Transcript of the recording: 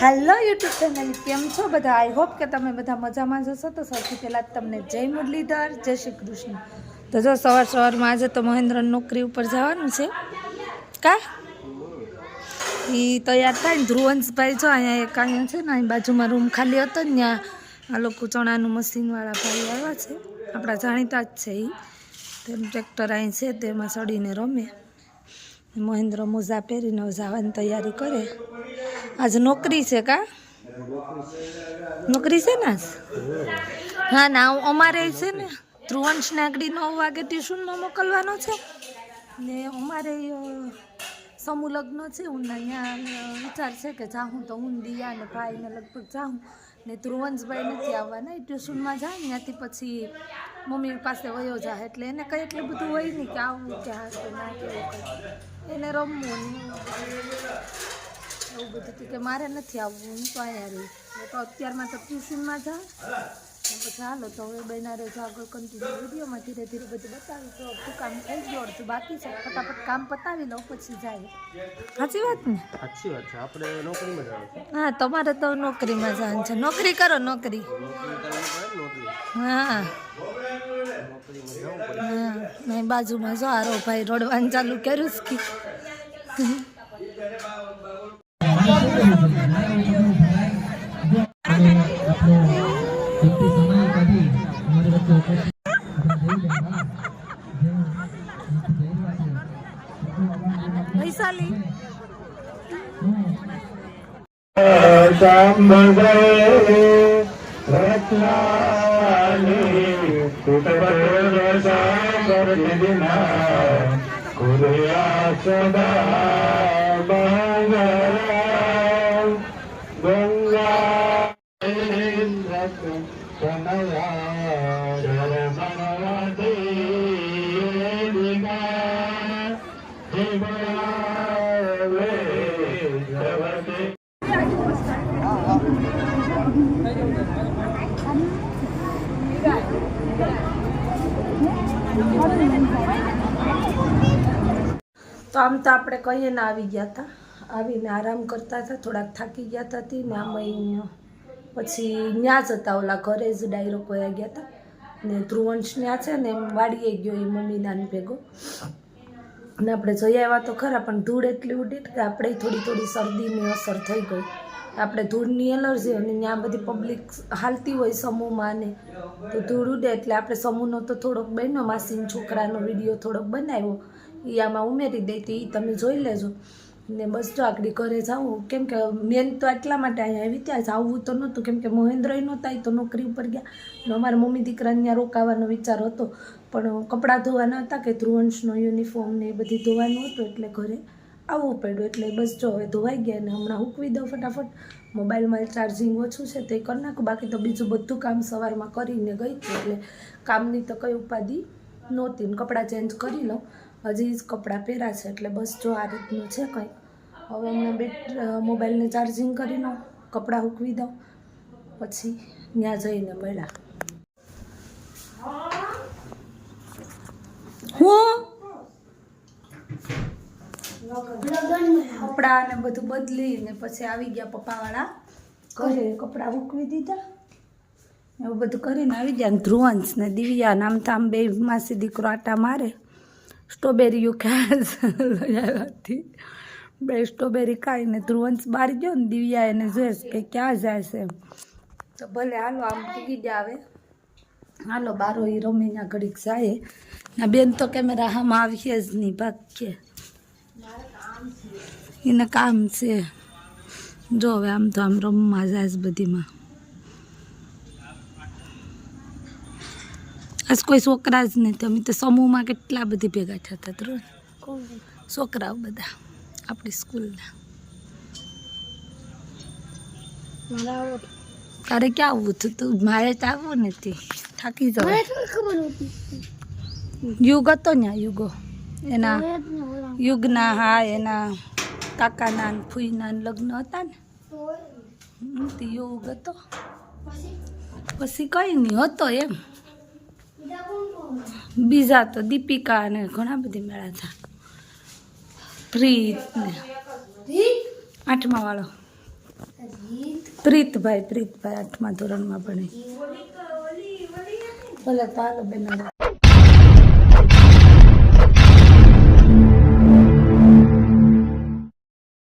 Hello YouTube channel કેમ છો બધા? આઈ હોપ કે તમે બધા મજામાં જશો તો સૌથી પહેલાં તમને જય મુરલીધર, જય શ્રી કૃષ્ણ. તો જો સવાર સવારમાં આજે તો મહેન્દ્ર નોકરી ઉપર જવાનું છે. કા? એ તૈયાર થાય ને ધ્રુવંશભાઈ જો અહીંયા એક અહીંયા છે ને, અહીં બાજુમાં રૂમ ખાલી હતો ને, ત્યાં આ લોકો ચણાનું મશીનવાળા ભાઈ આવ્યા છે. આપણા જાણીતા જ છે એ તેનું ટ્રેક્ટર અહીં છે, તેમાં ચડીને રમે મહેન્દ્ર મોજા પહેરીને જવાની તૈયારી કરે. આજ નોકરી છે કા? નોકરી છે ને? હા, ના અમારે છે ને ધ્રુવંશ નાગડી નવ વાગે ટ્યુશનમાં મોકલવાનો છે. ને અમારે સમૂહ લગ્ન છે. હું અહીંયા વિચાર છે કે જાઉં તો હું દિયા ને ભાઈને લગભગ જાઉં ને ધ્રુવંશભાઈ નથી આવવાના ટ્યુશનમાં જાય ત્યાંથી પછી મમ્મી પાસે વયો જાય. એટલે એને કંઈ એટલું બધું હોય નહીં કે આવું કે હા કે ના, કે. એને રમવું એવું. બધું. હતું કે મારે નથી આવવું, હું તો અહીંયા રહીશ તો અત્યારમાં તો ટ્યુશનમાં જા હાલો તો હવે બનારે રહેજો આગળ કન્ટિન્યુ વિડીયોમાં ધીરે ધીરે બધું બતાવી તો શું કામ થઈ ગયું તો બાકી છે. ફટાફટ કામ પતાવી લઉં પછી જાય. સાચી વાત ને? સાચી વાત છે. આપણે નોકરીમાં જવાનું છે. હા તમારે તો નોકરીમાં જવાનું છે. નોકરી કરો નોકરી. હા. હા મેં બાજુમાં જો આરો ભાઈ રોડવાનું ચાલુ કર્યું છે. किंतु समय कभी हमारे बच्चों को वैशाली शाम भगवे रत्नाली कुटबर सागर दिना कुरिया सदा मंगल તો આમ તો આપણે કહીએ ને આવી ગયા હતા આવીને આરામ કરતા હતા, થોડાક થાકી ગયા હતા ને આમાં પછી ન્યા જ હતા ઓલા ઘરે જ ડાયરો કોયા ગયા હતા ને ધ્રુવંશ ન્યા છે ને એમ વાડીએ ગયો એ મમ્મીના ને ભેગો. અને આપણે જઈ આવ્યા તો ખરા, પણ ધૂળ એટલી ઉડી કે આપણે થોડી થોડી શરદીની અસર થઈ ગઈ. આપણે ધૂળની એલર્જી અને ત્યાં બધી પબ્લિક હાલતી હોય સમૂહમાં ને તો ધૂળ ઉડે એટલે આપણે સમૂહનો તો થોડોક બન્યો માસીન છોકરાનો વીડિયો થોડોક બનાવ્યો. એ આમાં ઉમેરી દઈ તો એ તમે જોઈ લેજો. ને બસ જો આગળ ઘરે જાવું કેમ કે મેન તો એટલા માટે અહીંયા આવી ત્યાં આવવું તો નહોતું. કેમ કે મહેન્દ્રય નહોતા તો નોકરી ઉપર ગયા. ને અમારા મમ્મી દીકરાને ત્યાં રોકાવાનો વિચાર હતો. પણ કપડાં ધોવાના હતા કે ધ્રુવંશનો યુનિફોર્મ ને એ બધી ધોવાનું હતું એટલે ઘરે આવવું પડ્યું. એટલે બસ જો હવે ધોવાઈ ગયા ને હમણાં હૂકવી દઉં ફટાફટ. મોબાઈલમાં ચાર્જિંગ ઓછું છે તો કરી નાખું. બાકી તો બીજું બધું કામ સવારમાં કરીને ગઈ હતી એટલે કામની તો કંઈ ઉપાધિ નહોતી. ને કપડાં ચેન્જ કરી લઉં. હજી જ કપડાં પહેર્યા છે, એટલે બસ જો આ રીતનું છે કંઈ. હવે હમણાં બેટ, મોબાઈલને ચાર્જિંગ કરી લઉં કપડાં હૂકવી દઉં, પછી ત્યાં જઈને મળ્યા હું? કપડાં ને બધું બદલી ને પછી આવી ગયા પપ્પાવાળા ઘરે કપડાં ઉકવી દીધા. એવું બધું કરીને આવી ગયા ધ્રુવંશ ને દિવ્યા નામ તો આમ બે માસી દીકરો આટા મારે. સ્ટ્રોબેરીઓ ખાસ લઈ બે સ્ટ્રોબેરી ખાઈને ધ્રુવંશ બહાર ગયો ને દિવ્યા એને જોઈશ કે ક્યાં જાય છે તો ભલે હાલો આમ પૂગી ગયા આવે હાલો બારો એ રમીના ઘડીક જાય. ના બેન તો કેમેરા હામાં આવીએ જ નહીં ભાગ્ય. એને કામ છે. જો હવે આમ તો આમ રમવા જાય છે બધીમાં. આજ કોઈ છોકરા જ નથી. અમે તો સમૂહમાં કેટલા બધી ભેગા થતા ત્રણ છોકરાઓ બધા આપણી સ્કૂલના. તારે ક્યાં આવવું હતું? તું મારે તો આવવું નથી. થાકી યુગ હતો ને યુગો. એના યુગના હા એના કાકાના ને ફૂઈના લગ્ન હતા ને. તે યુગ હતો. પછી? કઈ નહીં હતો એમ. બીજા તો દીપિકા અને ઘણા બધી મેળા હતા પ્રીત ને. આઠમા વાળો પ્રીતભાઈ પ્રીતભાઈ આઠમા ધોરણમાં ભણે. ભલે તો હાલો બેન.